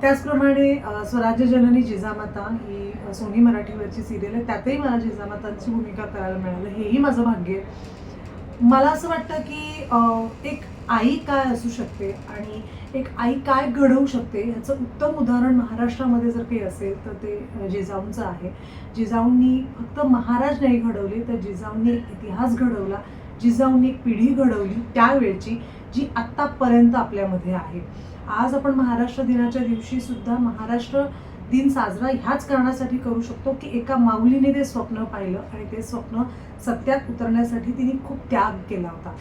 त्याचप्रमाणे स्वराज्य जननी जिजामाता ही सोनी मराठीवरची सिरियल आहे. त्यातही मला जिजामातांची भूमिका करायला मिळालं. हेही माझं भाग्य आहे. मला असं वाटतं की एक आई काय असू शकते आणि एक आई काय घडवू शकते ह्याचं उत्तम उदाहरण महाराष्ट्रामध्ये जर काही असेल तर ते जिजाऊंचं आहे. जिजाऊंनी फक्त महाराज नाही घडवले तर जिजाऊंनी एक इतिहास घडवला. जिजाऊंनी एक पिढी घडवली त्यावेळची. जी आत्तापर्यंत आपल्यामध्ये आहे. आज आपण महाराष्ट्र दिनाच्या दिवशी सुद्धा महाराष्ट्र दिन साजरा ह्याच कारणासाठी करू शकतो की एका माऊलीने ते स्वप्न पाहिलं आणि ते स्वप्न सत्यात उतरण्यासाठी तिने खूप त्याग केला होता.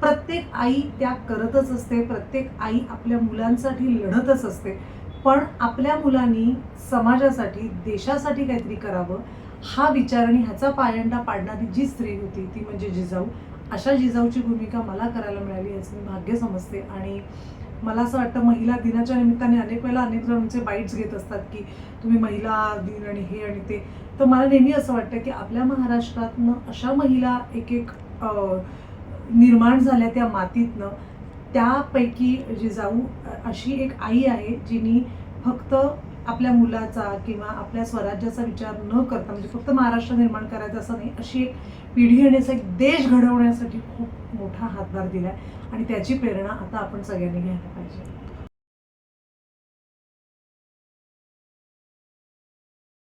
प्रत्येक आई त्याग करतच असते प्रत्येक आई आपल्या मुलांसाठी लढतच असते. पण आपल्या मुलांनी समाजासाठी देशासाठी काहीतरी करावं हा विचार आणि ह्याचा पायंडा पाडणारी जी स्त्री होती ती म्हणजे जिजाऊ अशा जिजाऊची भूमिका मला करायला मिळाली याचं मी भाग्य समजते. आणि मला असं वाटतं महिला दिनाच्या निमित्ताने अनेक वेळेला अनेक जणांचे बाईट्स घेत असतात की तुम्ही महिला दिन आणि हे आणि ते. तर मला नेहमी असं वाटतं की आपल्या महाराष्ट्रातनं अशा महिला एक एक निर्माण झाल्या त्या मातीतनं त्यापैकी जिजाऊ अशी एक आई आहे जिनी फक्त आपल्या मुलाचा किंवा आपल्या स्वराज्याचा विचार न करता म्हणजे फक्त महाराष्ट्र निर्माण करायचा असं नाही अशी एक पिढी येण्याचा एक देश घडवण्यासाठी खूप मोठा हातभार दिला आहे आणि त्याची प्रेरणा आता आपण सगळ्यांनी घ्यायला पाहिजे.